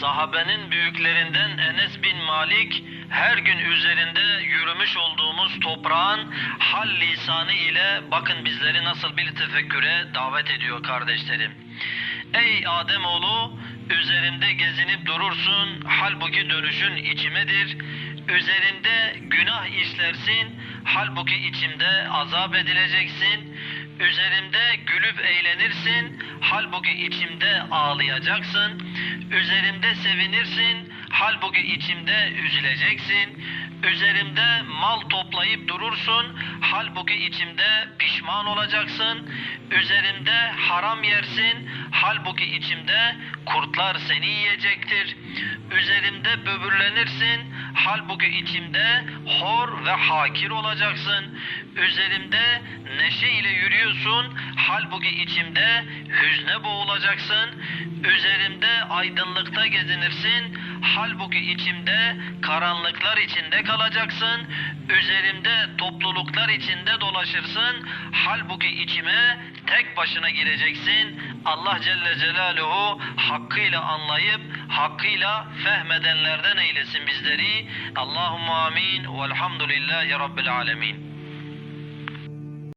Sahabenin büyüklerinden Enes bin Malik her gün üzerinde yürümüş olduğumuz toprağın hal lisanı ile bakın bizleri nasıl bir tefekküre davet ediyor kardeşlerim. Ey Ademoğlu üzerimde gezinip durursun halbuki dönüşün içimedir. Üzerimde günah işlersin halbuki içimde azap edileceksin. Üzerimde gülüp eğlenirsin halbuki içimde ağlayacaksın. Üzerimde sevinirsin halbuki içimde üzüleceksin. Üzerimde mal toplayıp durursun halbuki içimde pişman olacaksın. Üzerimde haram yersin halbuki içimde kurtlar seni yiyecektir. Üzerimde böbürlenirsin halbuki içimde hor ve hakir olacaksın. Üzerimde neşe ile yürüyorsun halbuki içimde hüzne boğulacaksın. Üzerimde aydınlıkta gezinirsin halbuki içimde karanlıklar içinde kalacaksın. Üzerimde topluluklar içinde dolaşırsın halbuki içime tek başına gireceksin. Allah Celle Celaluhu hakkıyla anlayıp hakkıyla fehmedenlerden eylesin bizleri. Allahumma amin velhamdülillahi rabbil alemin.